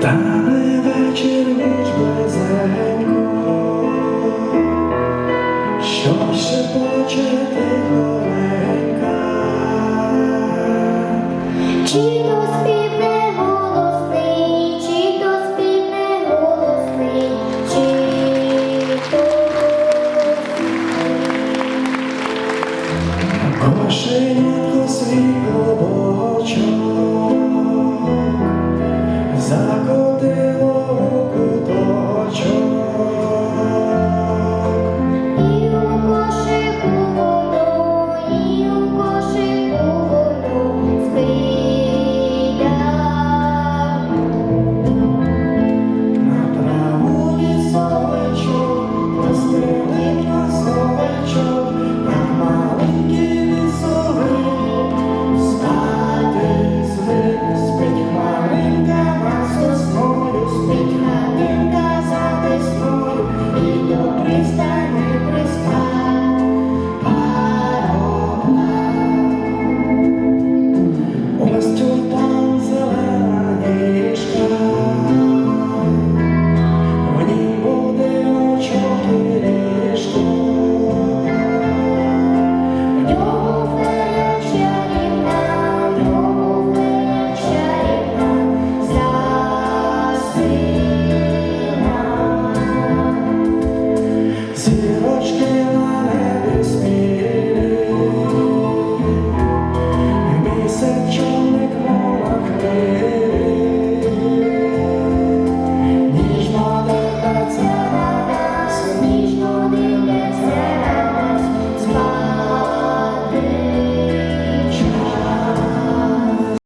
Тане вечір ніч близенько, що ще плаче тихоненька, співне голосний, чи співне голосний, чи то